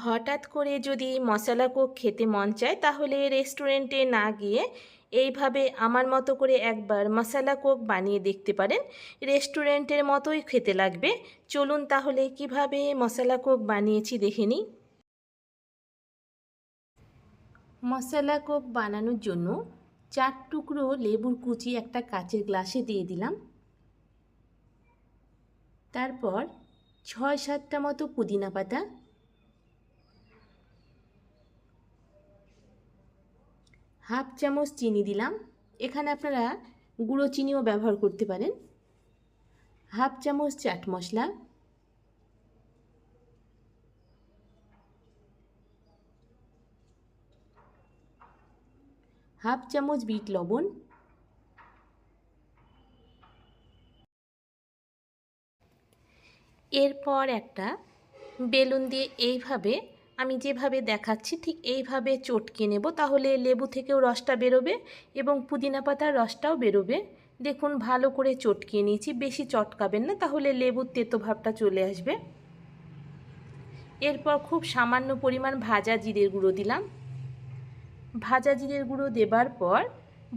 হঠাৎ করে যদি মশলা কোক খেতে মন চায়, তাহলে রেস্টুরেন্টে না গিয়ে এইভাবে আমার মতো করে একবার মশলা কোক বানিয়ে দেখতে পারেন। রেস্টুরেন্টের মতোই খেতে লাগবে। চলুন তাহলে কীভাবে মশলা কোক বানিয়েছি দেখে নিই। মশলা কোক বানানোর জন্য চার টুকরো লেবুর কুচি একটা কাচের গ্লাসে দিয়ে দিলাম। তারপর ছয় সাতটা মতো পুদিনা পাতা হাফ চামচ চিনি দিলাম। এখানে আপনারা গুঁড়ো চিনিও ব্যবহার করতে পারেন। হাফ চামচ চাট মশলা। হাফ চামচ বিট লবণ। এরপর একটা বেলুন দিয়ে এইভাবে আমি যেভাবে দেখাচ্ছি ঠিক এইভাবে চটকে নেব, তাহলে লেবু থেকেও রসটা বেরোবে এবং পুদিনা পাতার রসটাও বেরোবে। দেখুন, ভালো করে চটকিয়ে নিয়েছি, বেশি চটকাবেন না, তাহলে লেবুর তেতো ভাবটা চলে আসবে। এরপর খুব সামান্য পরিমাণ ভাজা জিরের গুঁড়ো দিলাম। ভাজা জিরের গুঁড়ো দেবার পর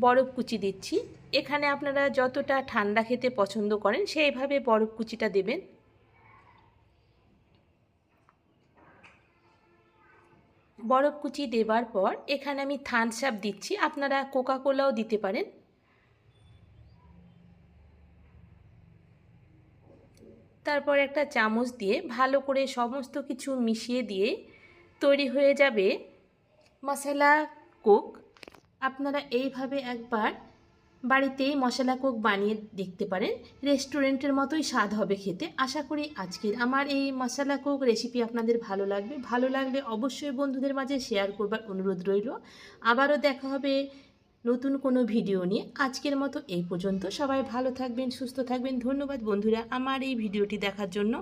বরফ কুচি দিচ্ছি। এখানে আপনারা যতটা ঠান্ডা খেতে পছন্দ করেন, সেইভাবে বরফ কুচিটা দেবেন। বরফ কুচি দেবার পর এখানে আমি থানস আপ দিচ্ছি। আপনারা কোকা কোলাও দিতে পারেন। তারপর একটা চামচ দিয়ে ভালো করে সমস্ত কিছু মিশিয়ে দিয়ে তৈরি হয়ে যাবে। মশলা, কোক, আপনারা এইভাবে একবার বাড়িতেই মশলা কোক বানিয়ে দেখতে পারেন। রেস্টুরেন্টের মতোই স্বাদ হবে খেতে। আশা করি আজকের আমার এই মশলা কোক রেসিপি আপনাদের ভালো লাগবে। ভালো লাগলে অবশ্যই বন্ধুদের মাঝে শেয়ার করবার অনুরোধ রইল। আবারও দেখা হবে নতুন কোনো ভিডিও নিয়ে। আজকের মতো এই পর্যন্ত। সবাই ভালো থাকবেন, সুস্থ থাকবেন। ধন্যবাদ বন্ধুরা আমার এই ভিডিওটি দেখার জন্য।